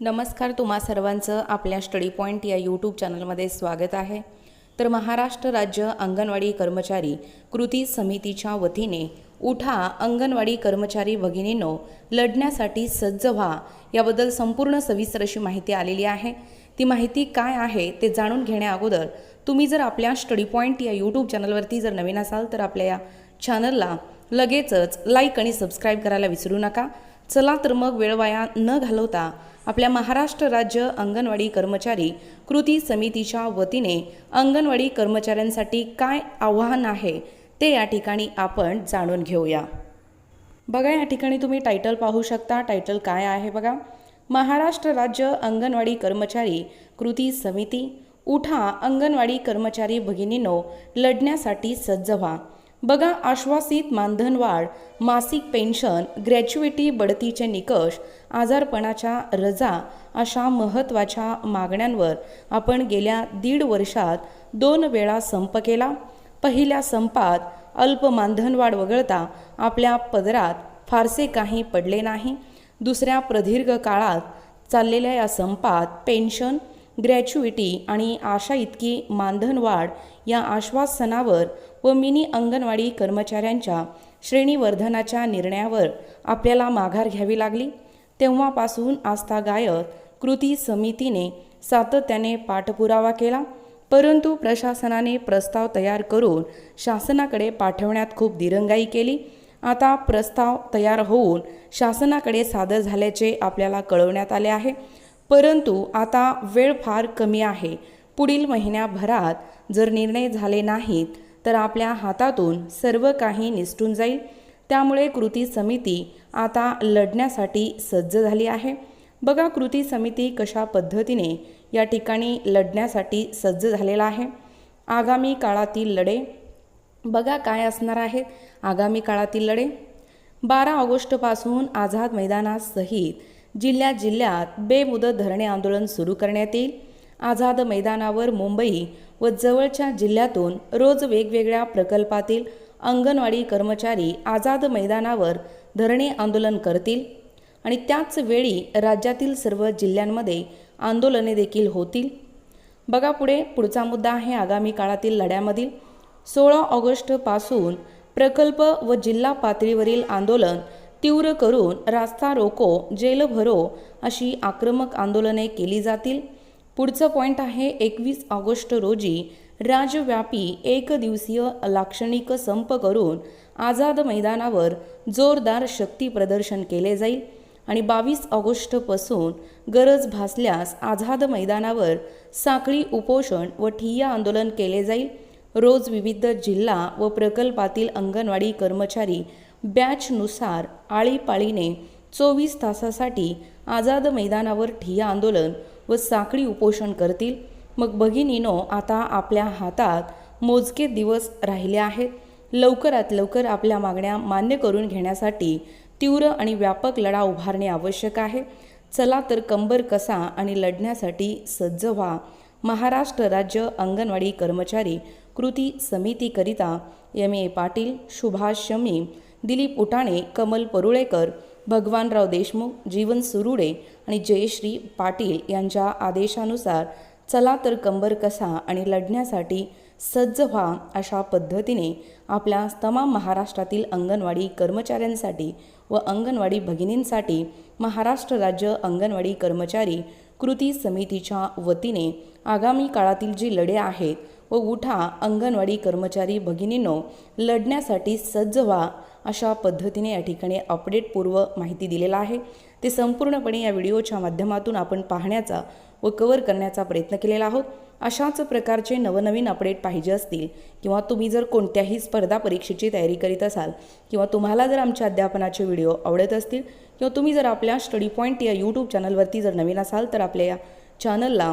नमस्कार तुम्हा सर्वांचं आपल्या स्टडी पॉईंट या यूट्यूब चॅनलमध्ये स्वागत आहे. तर महाराष्ट्र राज्य अंगणवाडी कर्मचारी कृती समितीच्या वतीने उठा अंगणवाडी कर्मचारी भगिनींनो लढण्यासाठी सज्ज व्हा याबद्दल संपूर्ण सविस्तर अशी माहिती आलेली आहे. ती माहिती काय आहे ते जाणून घेण्याअगोदर तुम्ही जर आपल्या स्टडी पॉईंट या यूट्यूब चॅनलवरती जर नवीन असाल तर आपल्या या चॅनलला लगेचच लाईक आणि सबस्क्राईब करायला विसरू नका. चला तर मग वेळ वाया न घालवता आपल्या महाराष्ट्र राज्य अंगणवाडी कर्मचारी कृती समितीच्या वतीने अंगणवाडी कर्मचाऱ्यांसाठी काय आव्हान आहे ते या ठिकाणी आपण जाणून घेऊया. बघा या ठिकाणी तुम्ही टायटल पाहू शकता. टायटल काय आहे बघा? महाराष्ट्र राज्य अंगणवाडी कर्मचारी कृती समिती. उठा अंगणवाडी कर्मचारी भगिनींनो लढण्यासाठी सज्ज व्हा. बघा आश्वासित मानधनवाढ मासिक पेन्शन ग्रॅच्युइटी बढतीचे निकष आजारपणाच्या रजा अशा महत्त्वाच्या मागण्यांवर आपण गेल्या दीड वर्षात दोन वेळा संप केला. पहिल्या संपात अल्प मानधनवाढ वगळता आपल्या पदरात फारसे काही पडले नाही. दुसऱ्या प्रदीर्घ काळात चाललेल्या या संपात पेन्शन ग्रॅच्युइटी आणि आशा इतकी मानधनवाढ या आश्वासनावर व मिनी अंगणवाडी कर्मचाऱ्यांच्या श्रेणीवर्धनाच्या निर्णयावर आपल्याला माघार घ्यावी लागली. तेव्हापासून आस्था गायक कृती समितीने सातत्याने पाठपुरावा केला. परंतु प्रशासनाने प्रस्ताव तयार करून शासनाकडे पाठवण्यात खूप दिरंगाई केली. आता प्रस्ताव तयार होऊन शासनाकडे सादर झाल्याचे आपल्याला कळवण्यात आले आहे. परंतु आता वेळ फार कमी आहे. पुढील महिन्याभरात जर निर्णय झाले नाहीत तर आपल्या हातातून सर्व काही निसटून जाईल. त्यामुळे कृती समिती आता लढण्यासाठी सज्ज झाली आहे. बघा कृती समिती कशा पद्धतीने या ठिकाणी लढण्यासाठी सज्ज झालेला आहे. आगामी काळातील लढे. बघा काय असणार आहेत आगामी काळातील लढे. बारा ऑगस्टपासून आझाद मैदानासहित जिल्ह्या जिल्ह्यात बेमुदत धरणे आंदोलन सुरू करण्यात येईल. आझाद मैदानावर मुंबई व जवळच्या जिल्ह्यातून रोज वेगवेगळ्या प्रकल्पातील अंगणवाडी कर्मचारी आझाद मैदानावर धरणे आंदोलन करतील आणि त्याच वेळी राज्यातील सर्व जिल्ह्यांमध्ये आंदोलने देखील होतील. बघा पुढे पुढचा मुद्दा आहे आगामी काळातील लढ्यामधील. सोळा ऑगस्टपासून प्रकल्प व जिल्हा पातळीवरील आंदोलन तीव्र करून रास्ता रोको जेल भरो अशी आक्रमक आंदोलने केली जातील. पुढचं पॉईंट आहे एकवीस ऑगस्ट रोजी राज्यव्यापी एक दिवसीय लाक्षणिक संप करून आझाद मैदानावर जोरदार शक्ती प्रदर्शन केले जाईल आणि बावीस ऑगस्टपासून गरज भासल्यास आझाद मैदानावर साखळी उपोषण व ठिय्या आंदोलन केले जाईल. रोज विविध जिल्हा व प्रकल्पातील अंगणवाडी कर्मचारी बॅचनुसार आळीपाळीने चोवीस तासासाठी आझाद मैदानावर ठिय्या आंदोलन व साखळी उपोषण करतील. मग भगिनीनो आता आपल्या हातात मोजके दिवस राहिले आहेत. लवकरात लवकर आपल्या मागण्या मान्य करून घेण्यासाठी तीव्र आणि व्यापक लढा उभारणे आवश्यक आहे. चला तर कंबर कसा आणि लढण्यासाठी सज्ज व्हा. महाराष्ट्र राज्य अंगणवाडी कर्मचारी कृती समितीकरिता एम ए पाटील सुभाष शमी दिलीप उटाणे कमल परुळेकर भगवानराव देशमुख जीवन सुरुडे आणि जयश्री पाटील यांच्या आदेशानुसार चला तर कंबर कसा आणि लढण्यासाठी सज्ज व्हा अशा पद्धतीने आपल्या तमाम महाराष्ट्रातील अंगणवाडी कर्मचाऱ्यांसाठी व अंगणवाडी भगिनींसाठी महाराष्ट्र राज्य अंगणवाडी कर्मचारी कृती समितीच्या वतीने आगामी काळातील जी लढे आहेत व उठा अंगणवाडी कर्मचारी भगिनींनो लढण्यासाठी सज्ज व्हा अशा पद्धतीने या ठिकाणी अपडेटपूर्व माहिती दिलेला आहे. ते संपूर्णपणे या व्हिडिओच्या माध्यमातून आपण पाहण्याचा व कवर करण्याचा प्रयत्न केलेला आहोत. अशाच प्रकारचे नवनवीन अपडेट पाहिजे असतील किंवा तुम्ही जर कोणत्याही स्पर्धा परीक्षेची तयारी करीत असाल किंवा तुम्हाला जर आमच्या अध्यापनाचे व्हिडिओ आवडत असतील किंवा तुम्ही जर आपल्या स्टडी पॉईंट या यूट्यूब चॅनलवरती जर नवीन असाल तर आपल्या या चॅनलला